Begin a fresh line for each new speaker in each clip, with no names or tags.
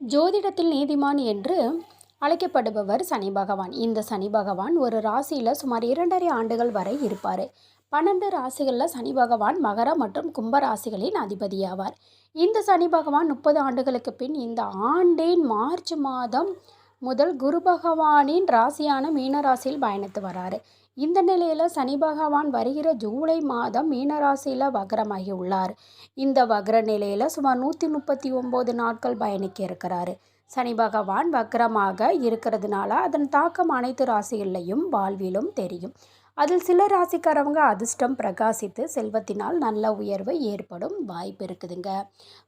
ஜோதிடத்தில் நீதிமான் என்று அழைக்கப்படுபவர் சனி பகவான். இந்த சனி பகவான் ஒரு ராசியில் சுமார் இரண்டரை ஆண்டுகள் வரை இருப்பார். பன்னெண்டு ராசிகளில் சனி பகவான் மகர மற்றும் கும்ப ராசிகளின் அதிபதியாவார். இந்த சனி பகவான் முப்பது ஆண்டுகளுக்கு பின் இந்த ஆண்டின் மார்ச் மாதம் முதல் குரு பகவானின் ராசியான மீனராசியில் பயணித்து வராரு. இந்த நிலையில் சனி பகவான் வருகிற ஜூலை மாதம் மீனராசியில் வக்ரமாகி உள்ளார். இந்த வக்ர நிலையில் சுமார் நூற்றி முப்பத்தி ஒம்பது நாட்கள் பயணிக்க இருக்கிறாரு. சனி பகவான் வக்ரமாக இருக்கிறதுனால அதன் தாக்கம் அனைத்து ராசிகள்லையும் வாழ்விலும் தெரியும். அதில் சில ராசிக்காரவங்க அதிர்ஷ்டம் பிரகாசித்து செல்வத்தினால் நல்ல உயர்வு ஏற்படும் வாய்ப்பு இருக்குதுங்க.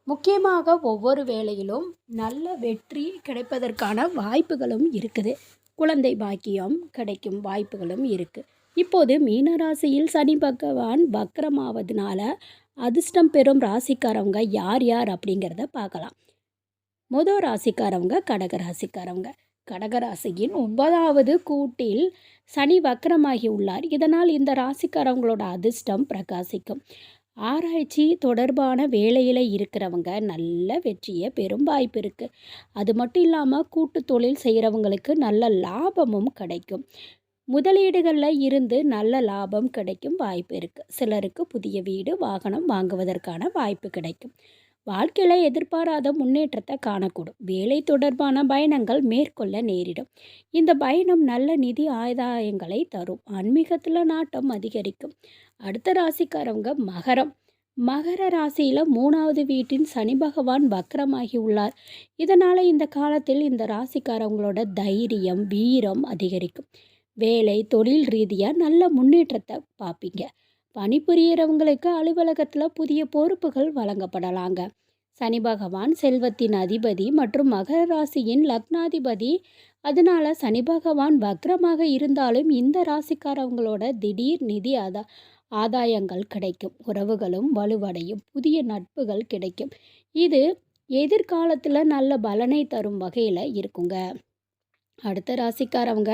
முக்கியமாக ஒவ்வொரு வேளையிலும் நல்ல வெற்றி கிடைப்பதற்கான வாய்ப்புகளும் இருக்குது. குழந்தை பாக்கியம் கிடைக்கும் வாய்ப்புகளும் இருக்குது இப்போது மீனராசியில் சனி பகவான் வக்கரமாவதுனால அதிர்ஷ்டம் பெறும் ராசிக்காரவங்க யார் யார் அப்படிங்கிறத பார்க்கலாம். முதல் ராசிக்காரவங்க கடக ராசிக்காரவங்க. கடகராசியின் ஒன்பதாவது கூட்டில் சனி வக்கரமாகி உள்ளார் இதனால் இந்த ராசிக்காரவங்களோட அதிர்ஷ்டம் பிரகாசிக்கும். ஆராய்ச்சி தொடர்பான வேலையில் இருக்கிறவங்க நல்ல வெற்றியை பெரும் வாய்ப்பு இருக்குது அது மட்டும் இல்லாமல் கூட்டு தொழில் செய்கிறவங்களுக்கு நல்ல லாபமும் கிடைக்கும். முதலீடுகளில் இருந்து நல்ல லாபம் கிடைக்கும் வாய்ப்பு இருக்குது சிலருக்கு புதிய வீடு வாகனம் வாங்குவதற்கான வாய்ப்பு கிடைக்கும். வாழ்க்கையில் எதிர்பாராத முன்னேற்றத்தை காணக்கூடும். வேலை தொடர்பான பயணங்கள் மேற்கொள்ள நேரிடும். இந்த பயணம் நல்ல நிதி ஆதாயங்களை தரும். ஆன்மீகத்தில் நாட்டம் அதிகரிக்கும். அடுத்த ராசிக்காரவங்க மகரம். மகர ராசியில் மூணாவது வீட்டின் சனி பகவான் வக்ரமாகி உள்ளார். இதனால் இந்த காலத்தில் இந்த ராசிக்காரவங்களோட தைரியம் வீரம் அதிகரிக்கும். வேலை தொழில் ரீதியாக நல்ல முன்னேற்றத்தை பார்ப்பீங்க. பணிபுரியறவங்களுக்கு அலுவலகத்தில் புதிய பொறுப்புகள் வழங்கப்படலாங்க. சனி பகவான் செல்வத்தின் அதிபதி மற்றும் மகர ராசியின் லக்னாதிபதி. அதனால சனி பகவான் வக்ரமாக இருந்தாலும் இந்த ராசிக்காரவங்களோட திடீர் நிதி ஆதா ஆதாயங்கள் கிடைக்கும். உறவுகளும் வலுவடையும். புதிய நட்புகள் கிடைக்கும். இது எதிர்காலத்தில் நல்ல பலனை தரும் வகையில் இருக்குங்க. அடுத்த ராசிக்காரவங்க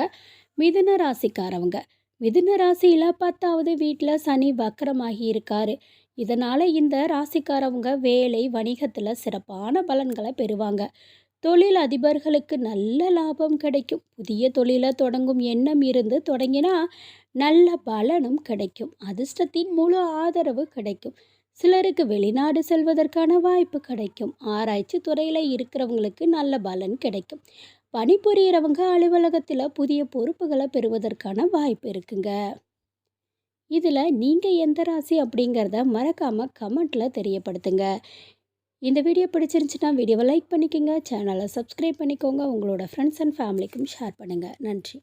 மிதுன ராசிக்காரவங்க. மிதுன ராசியில் பத்தாவது வீட்டில் சனி வக்கரமாகி இருக்காரு. இதனால் இந்த ராசிக்காரவங்க வேலை வணிகத்தில் சிறப்பான பலன்களை பெறுவாங்க. தொழில் அதிபர்களுக்கு நல்ல லாபம் கிடைக்கும். புதிய தொழிலை தொடங்கும் எண்ணம் இருந்து தொடங்கினா நல்ல பலனும் கிடைக்கும். அதிர்ஷ்டத்தின் முழு ஆதரவு கிடைக்கும். சிலருக்கு வெளிநாடு செல்வதற்கான வாய்ப்பு கிடைக்கும். ஆராய்ச்சி துறையில் இருக்கிறவங்களுக்கு நல்ல பலன் கிடைக்கும். பணிபுரியறவங்க அலுவலகத்தில் புதிய பொறுப்புகளை பெறுவதற்கான வாய்ப்பு இருக்குங்க. இதில் நீங்கள் எந்த ராசி அப்படிங்கிறத மறக்காமல் கமெண்ட்டில் தெரியப்படுத்துங்க. இந்த வீடியோ பிடிச்சிருந்துச்சுன்னா வீடியோவை லைக் பண்ணிக்கோங்க சேனலை சப்ஸ்கிரைப் பண்ணிக்கோங்க உங்களோட ஃப்ரெண்ட்ஸ் அண்ட் ஃபேமிலிக்கும் ஷேர் பண்ணுங்கள் நன்றி.